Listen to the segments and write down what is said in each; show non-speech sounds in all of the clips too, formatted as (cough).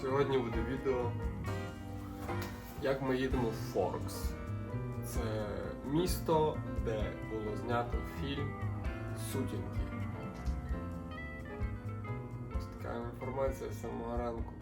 Сьогодні буде відео, як ми їдемо в Форкс. Це місто, де було знято фільм Сутінки. Ось така інформація з самого ранку.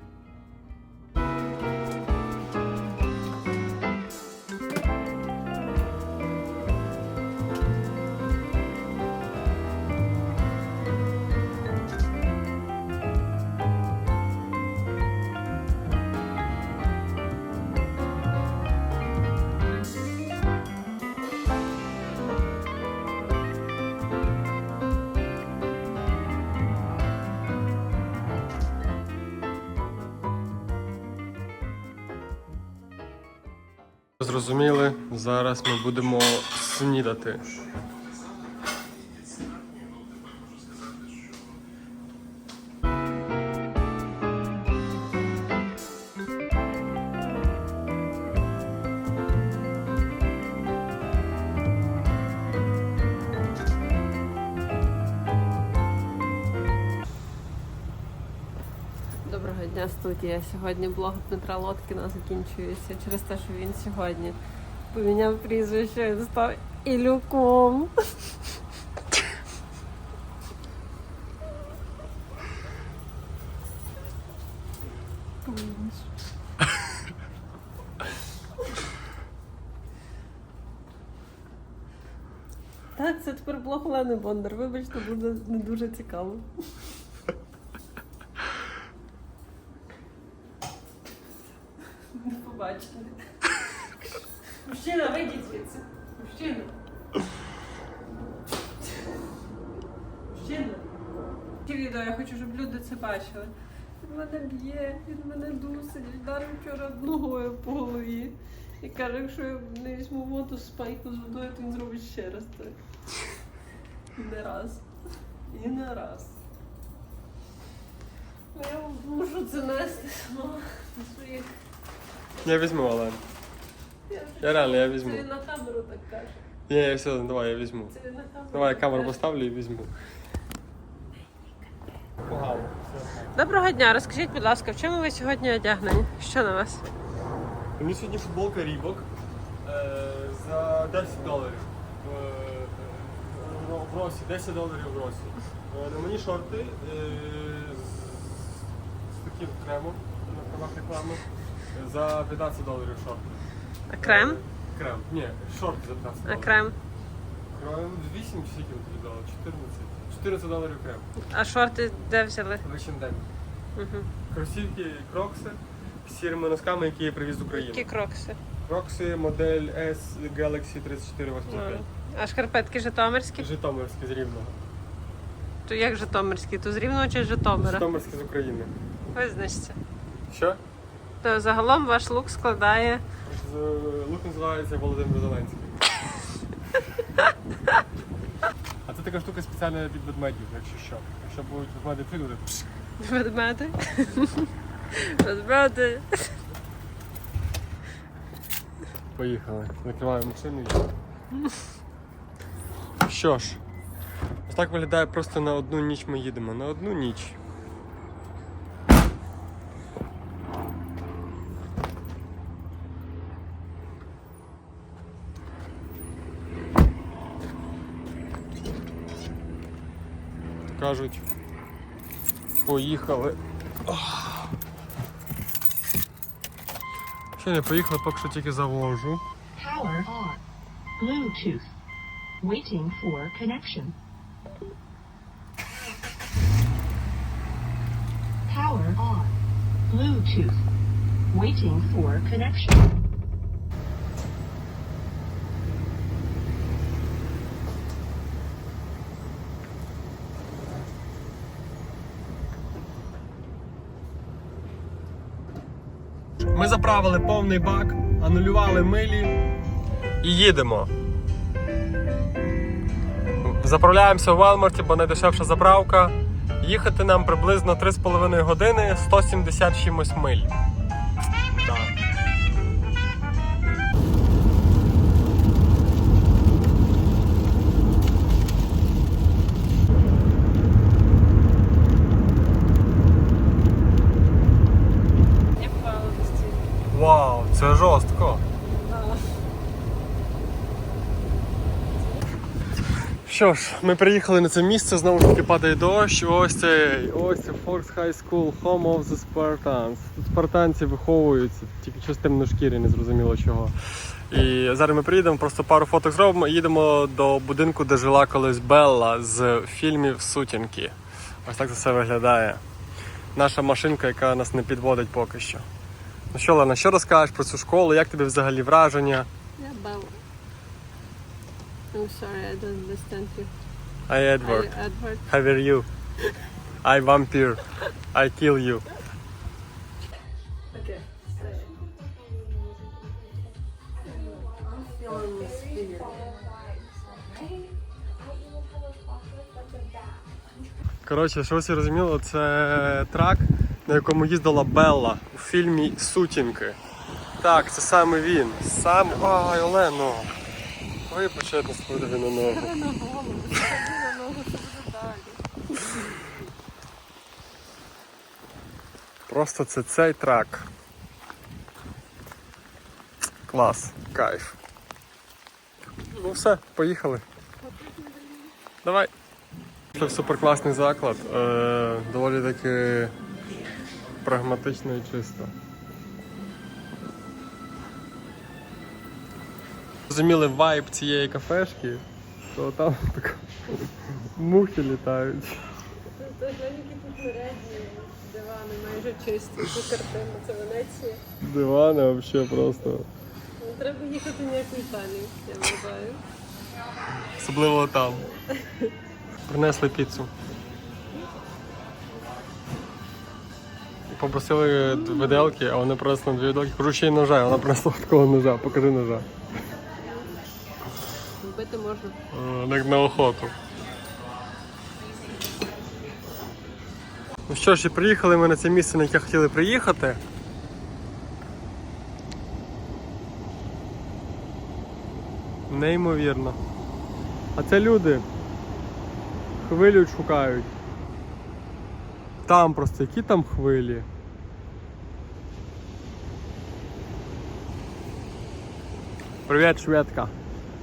Зрозуміли, зараз ми будемо снідати. Доброго дня, студія. Сьогодні блог Дмитра Лоткіна закінчується через те, що він сьогодні поміняв прізвище, він став Ілюком. Так, це тепер блог Олени Бондар. Вибачте, буде не дуже цікаво. Не побачили. Мужчина, вийдіть звідси. Мужчина. Мужчина. Ці відео я хочу, щоб люди це бачили. Він мене б'є, він мене дусить, вдарив вчора ногою по голові. І каже, якщо я не візьму воду з спайку з водою, то він зробить ще раз так. І не раз. І не раз. Ну, Я мушу це нести сама на своїх Я візьму, Олен. Я Я реально, я візьму. Це він на камеру так каже. Ні, я все, давай, я візьму. Це він на камеру. Давай я так камеру каже. поставлю і візьму. Погано. Доброго дня, розкажіть, будь ласка, в чому ви сьогодні одягнені? Що на вас? Мені сьогодні футболка Рібок е, за 10 доларів. В, е, в Росі, 10 доларів в Росі. Е, на мені шорти е, з, з таким кремом на правах реклами за 15 доларів шорти. А крем? Е, Крем. Ні, шорти за 15 А доларів. крем? Крем 8 чи скільки ви тоді дали? 14. 14 доларів крем. А шорти де взяли? В H&M. Угу. Кросівки Крокси з сірими носками, які я привіз з України. Які крокси? Крокси модель S Galaxy 3485. А шкарпетки житомирські? Житомирські з Рівного. То як житомирські? То з Рівного чи з Житомира? Житомирські з України. Визначте. Що? То загалом ваш лук складає. Лук називається Володимир Зеленський. А це така штука спеціальна від ведмедів, якщо що. Якщо будуть ведмеді пригоди, пш, Ведмеди. Ведмеди. поїхали. Накриваємо машину і. Що ж, ось так виглядає просто на одну ніч ми їдемо. На одну ніч. Поїхали. Ще не поїхали, поки що тільки завожу. Power on. Bluetooth. Waiting for connection. Power on. Bluetooth. Waiting for connection. Заправили повний бак, анулювали милі і їдемо. Заправляємося в Walmart, бо найдешевша заправка. Їхати нам приблизно 3,5 години 170 чимось миль. Що ж, ми приїхали на це місце, знову ж таки падає дощ. Ось цей, ось Forks High School, Home of the Spartans. Тут спартанці виховуються, тільки щось темношкірі, не зрозуміло чого. І зараз ми приїдемо, просто пару фоток зробимо і їдемо до будинку, де жила колись Белла з фільмів Сутінки. Ось так це все виглядає. Наша машинка, яка нас не підводить поки що. Ну що, Лена, що розкажеш про цю школу? Як тобі взагалі враження? I'm sorry, I don't understand you. I Edward. You Edward? How are you? I vampire. I kill you. Okay. Коротше, що всі розуміли, це трак, на якому їздила Белла у фільмі Сутінки. Так, це саме він. Сам. Ай, Олено. Вибачте на свою на ногу. На голову, на ногу, що буде далі. Просто це цей трак. Клас, кайф. Ну все, поїхали. Давай. Це суперкласний заклад. Е, доволі таки прагматично і чисто. Розуміли вайб цієї кафешки, то там (laughs) так мухи літають. Тут гляньки тут нарядні, дивани майже чисті, тут картина, це Венеція. Дивани взагалі просто. Не треба їхати ніяк в Італію, я вважаю. Особливо там. Принесли піцу. Попросили виделки, а вони принесли дві виделки. Кажу, ще й ножа, вона принесла такого ножа, покажи ножа. Можна. Е, Як на охоту. Ну що ж, і приїхали ми на це місце, на яке хотіли приїхати. Неймовірно. А це люди хвилю шукають. Там просто, які там хвилі. Привіт, шведка.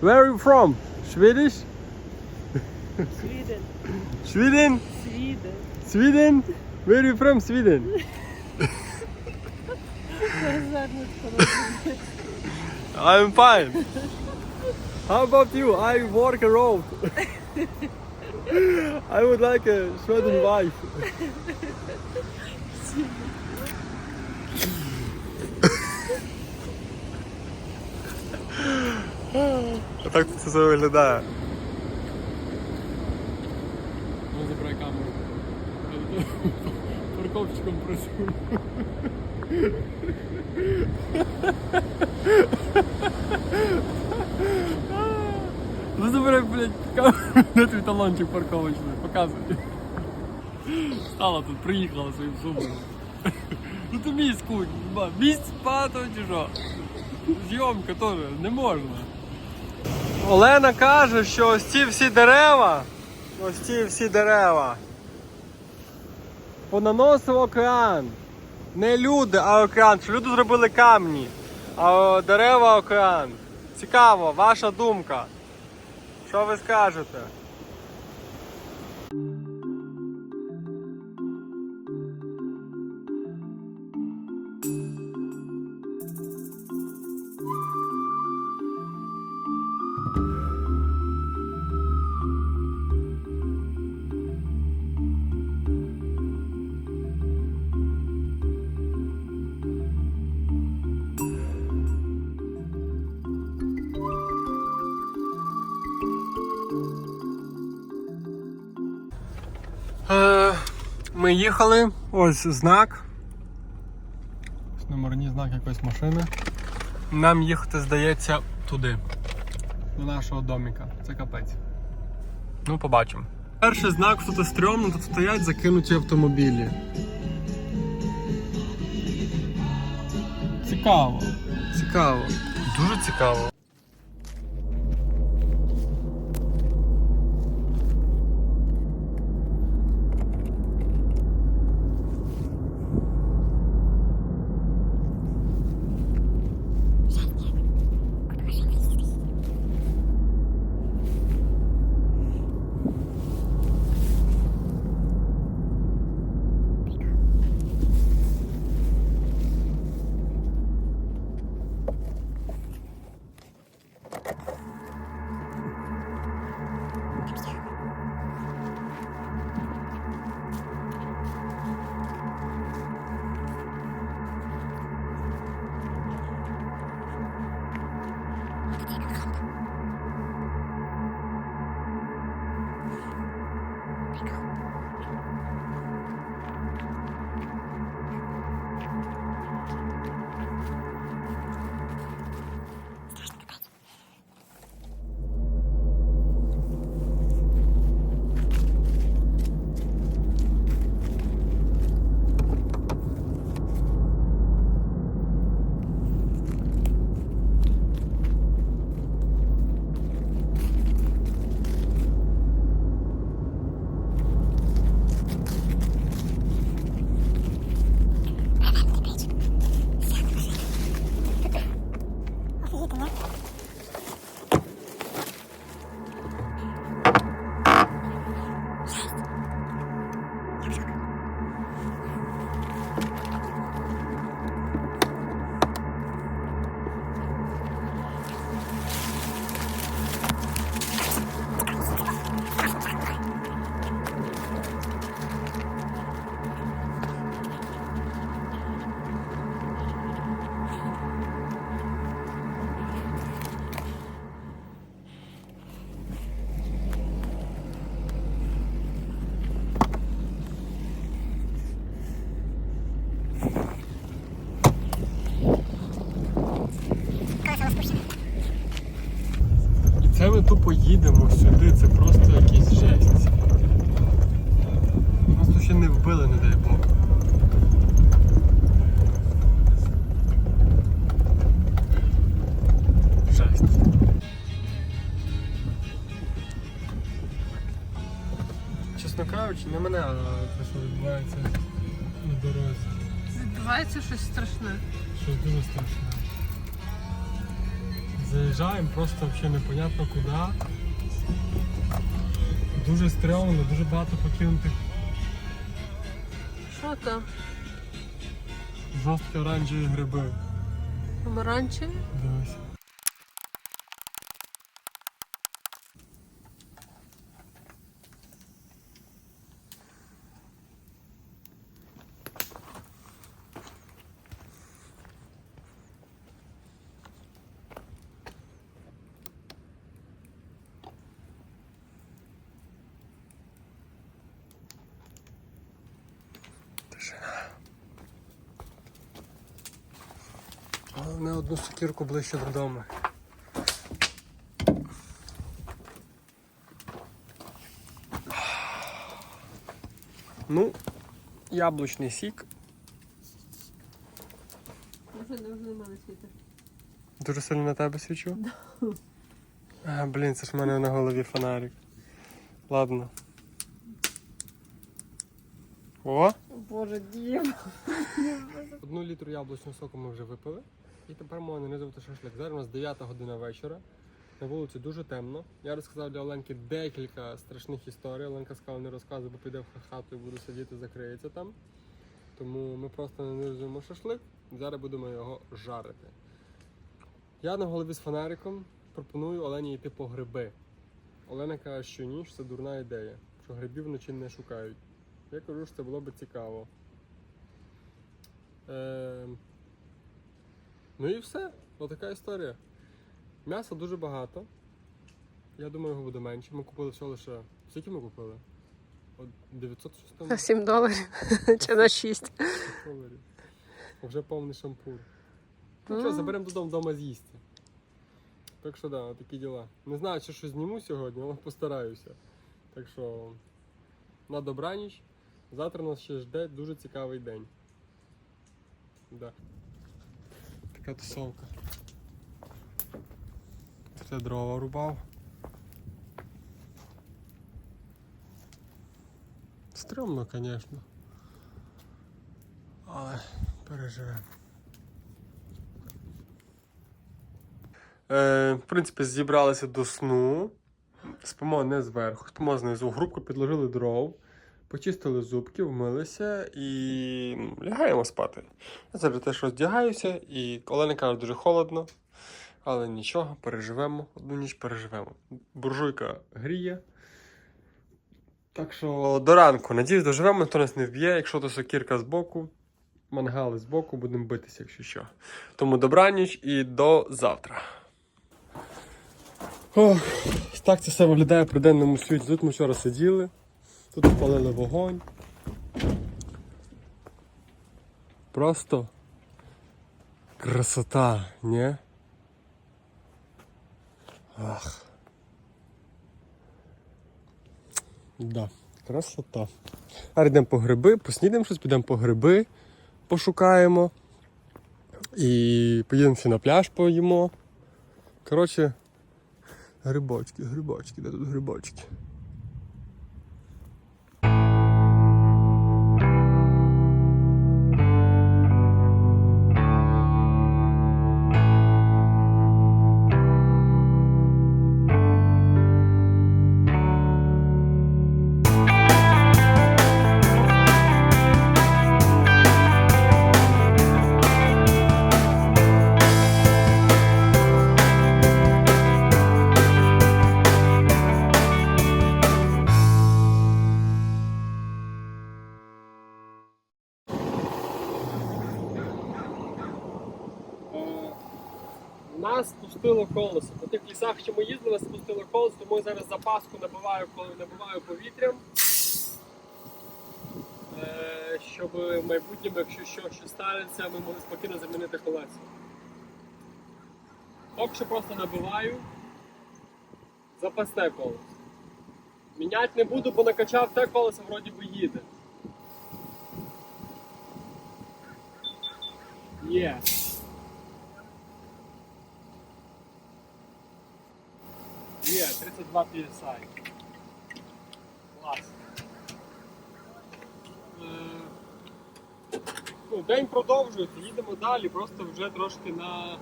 Where are you from? Schwedisch? Sweden. Sweden? Sweden. Sweden? Where are you from Sweden? (laughs) I'm fine. How about you? I work a road. (laughs) I would like a Sweden wife. (laughs) А так це все виглядає. Ну, забирай камеру. Парковщиком працюю. Ну забирай, блядь, камеру. Де твій талончик парковочний? Показуй. Стала тут, приїхала своїм сумом. Ну ти мій місць багато чи що? Зйомка теж не можна. Олена каже, що ось ці всі дерева, ось ці всі дерева. Понаносив океан. Не люди, а океан. Що люди зробили камні, а дерева океан. Цікаво, ваша думка. Що ви скажете? Їхали, ось знак. Ось Номерний знак якоїсь машини. Нам їхати, здається, туди. До нашого доміка. Це капець. Ну, побачимо. Перший знак, тут стрьомно, тут стоять закинуті автомобілі. Цікаво. Цікаво. Дуже цікаво. Їдемо сюди, це просто якийсь жесть. Нас тут ще не вбили, не дай Бог. Жесть. Чесно кажучи, не мене, а те, що відбувається на дорозі. Відбувається щось страшне. Щось дуже страшне. Заїжджаємо просто взагалі непонятно куди. Дуже стрьомно, дуже багато покинутих Що там? жорсткі оранжеві гриби. Помаранчеві? Дивись. Головне одну сокірку ближче додому. Ну, яблучний сік. Вже не вже немає світи. Дуже сильно на тебе свічу? А, блін, це ж в мене на голові фонарик. Ладно. О! Боже, дім. Одну літру яблучного соку ми вже випили. І тепер можна нанизувати шашлик. Зараз у нас 9 година вечора. На вулиці дуже темно. Я розказав для Оленки декілька страшних історій. Оленка сказала, не розказує, бо піде в хату і буду сидіти, закриється там. Тому ми просто нанизуємо шашлик. Зараз будемо його жарити. Я на голові з фонариком пропоную Олені йти по гриби. Олена каже, що ні, що це дурна ідея, що грибів вночі не шукають. Я кажу, що це було би цікаво. Е, ну і все. Отака історія. М'яса дуже багато. Я думаю, його буде менше. Ми купили всього лише. Скільки ми купили? От 900 щось там На 7 доларів (laughs) чи на 6. доларів. Вже повний шампур. Ну що, заберемо додому вдома з'їсти. Так що да, такі діла. Не знаю, чи щось зніму сьогодні, але постараюся. Так що на добраніч. Завтра нас ще жде дуже цікавий день. Да. Така тусовка. Це дрова рубав. Стрьомно, звісно. Але переживемо. Е, в принципі, зібралися до сну. Спимо не зверху, спимо знизу. Грубку підложили дров, почистили зубки, вмилися і лягаємо спати. Я завжди теж роздягаюся, і Олена каже, дуже холодно, але нічого, переживемо, одну ніч переживемо. Буржуйка гріє. Так що до ранку, надіюсь, доживемо, ніхто нас не вб'є, якщо то сокірка з боку, мангали з боку, будемо битися, якщо що. Тому добраніч і до завтра. Ох, так це все виглядає при денному світі. Тут ми вчора сиділи, тут палили вогонь. Просто красота, ні? Ах. Да, красота. А йдемо по гриби, поснідаємо щось, підемо по гриби, пошукаємо. І поїдемо на пляж поїмо. Коротше, грибочки, грибочки, де тут грибочки? Нас спустило колесо. По тих лісах, що ми їздили, спустило колесо, тому я зараз запаску набиваю, коли набиваю повітрям. Е, Щоб в майбутньому, якщо що, що станеться, ми могли спокійно замінити колеса. Поки що просто набиваю запасне колесо. Міняти не буду, бо накачав те колесо, вроді би їде. Є. Є, 32 PSI. Клас. Е, Ну, день продовжується, їдемо далі, просто вже трошки на.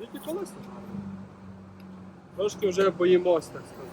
Які колеса? Трошки вже боїмося, так сказати.